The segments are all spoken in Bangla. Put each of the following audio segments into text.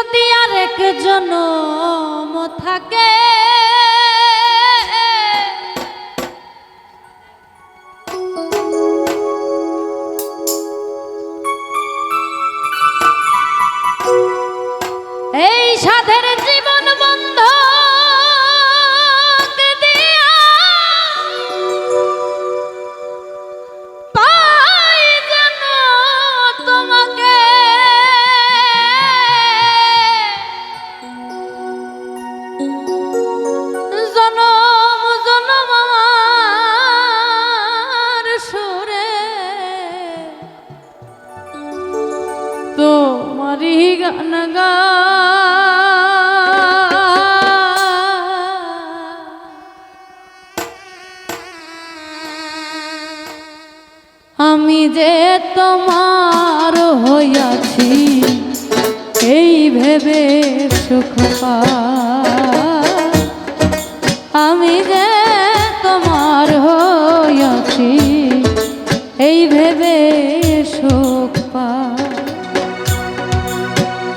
যদি আরেক জনম থাকে তোমার হইয়াছি, এই ভেবে সুখ আমি যে তোমার হইয়াছি, এই ভেবে সুখ।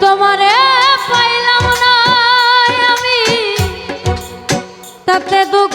তোমারে পাইলাম না আমি, তাতে দুঃখ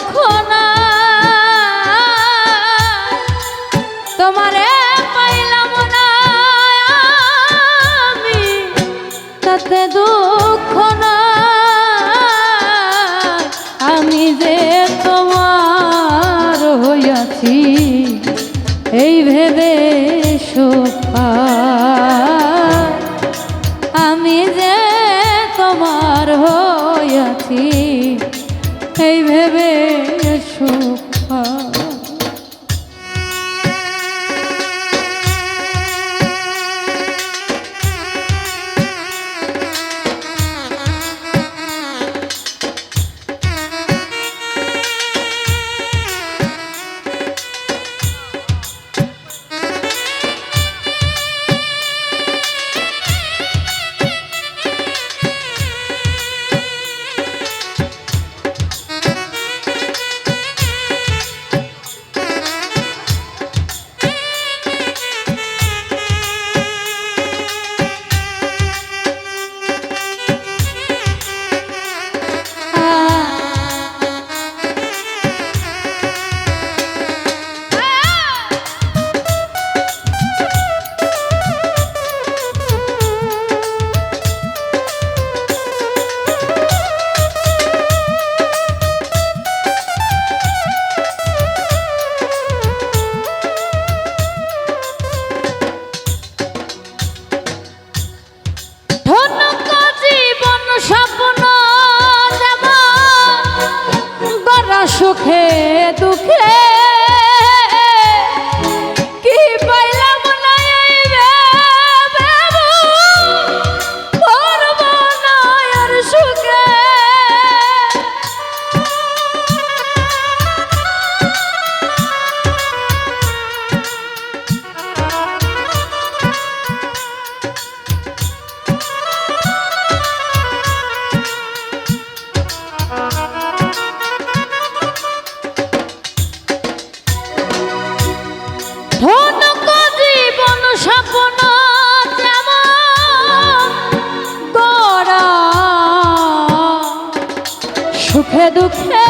দুঃখে।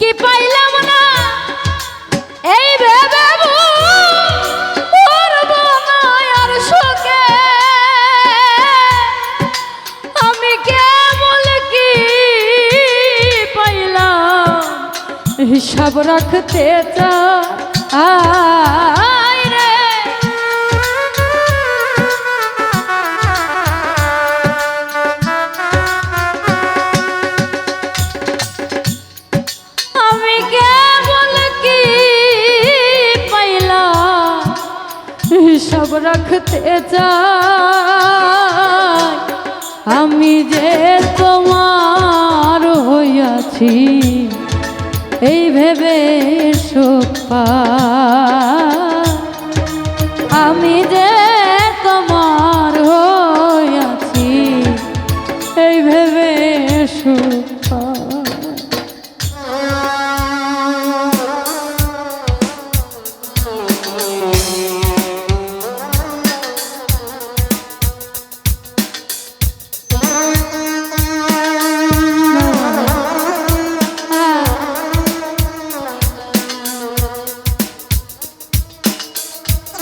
কি পাইলাম না? এই ভেবে হিসাব রাখতে চাই। হিসাব রাখতে চাই আমি যে তোমার হইয়াছি এই ভেবে সুখ পাই।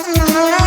Mm-hmm.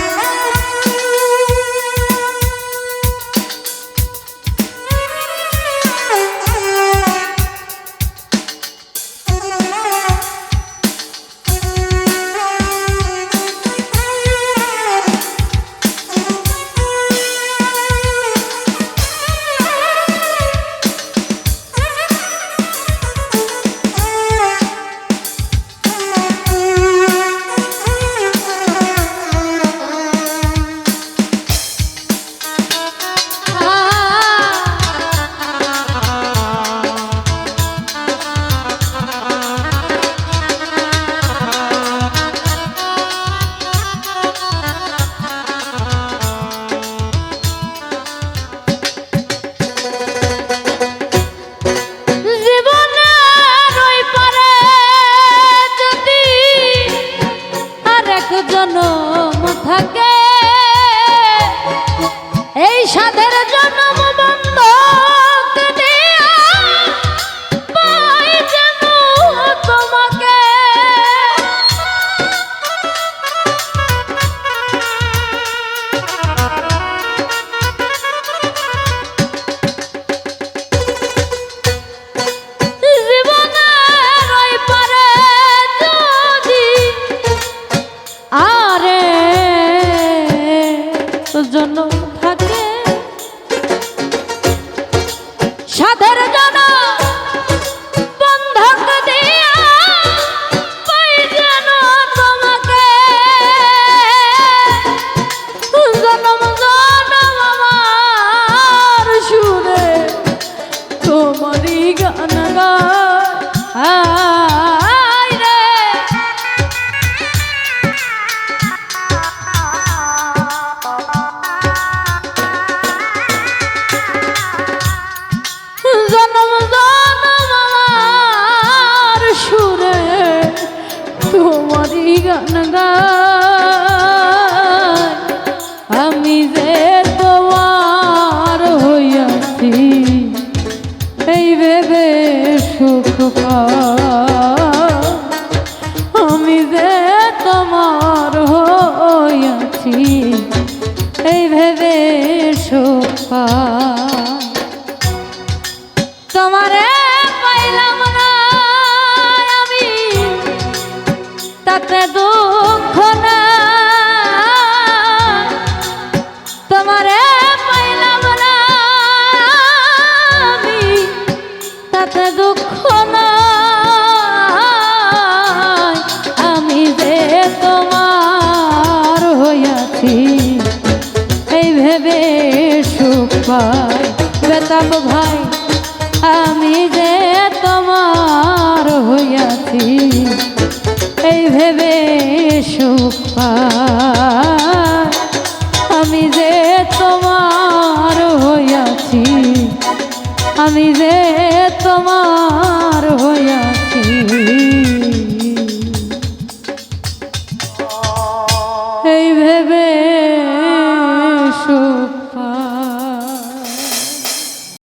তোমারই গান আমি যে তোমার হইয়াছি, এই ভেবে সুখ আমি যে তোমার হইয়াছি, এই ভেবে সুখ ভেবে সুপাই বেতাব ভাই, আমি যে তোমার হইয়াছি, এই ভেবে সুপা আমি যে তোমার হইয়াছি, আমি যে